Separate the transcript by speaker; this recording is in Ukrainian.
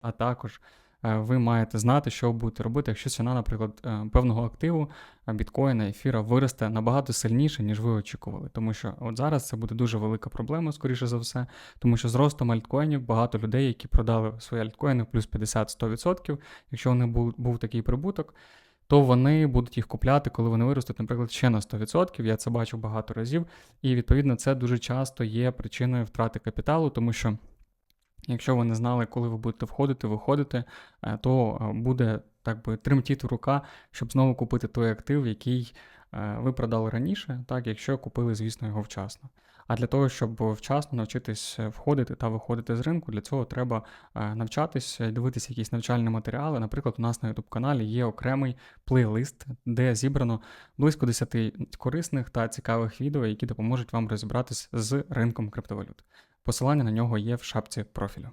Speaker 1: А також е, ви маєте знати, що будете робити, якщо ціна, наприклад, е, певного активу е, біткоїна, ефіра виросте набагато сильніше, ніж ви очікували. Тому що от зараз це буде дуже велика проблема, скоріше за все, тому що з ростом альткоїнів багато людей, які продали свої альткоїни плюс 50-100%, якщо у них був, був такий прибуток. То вони будуть їх купляти, коли вони виростуть, наприклад, ще на 100%. Я це бачив багато разів. І відповідно це дуже часто є причиною втрати капіталу, тому що якщо ви не знали, коли ви будете входити, виходити, е, то е, буде так би тремтіти рука, щоб знову купити той актив, який ви продали раніше, так, якщо купили, звісно, його вчасно. А для того, щоб вчасно навчитись е, входити та виходити з ринку, для цього треба е, навчатись, е, дивитися якісь навчальні матеріали. Наприклад, у нас на YouTube каналі є окремий плейлист, де зібрано близько 10 корисних та цікавих відео, які допоможуть вам розібратись з ринком криптовалют. Посилання на нього є в шапці профілю.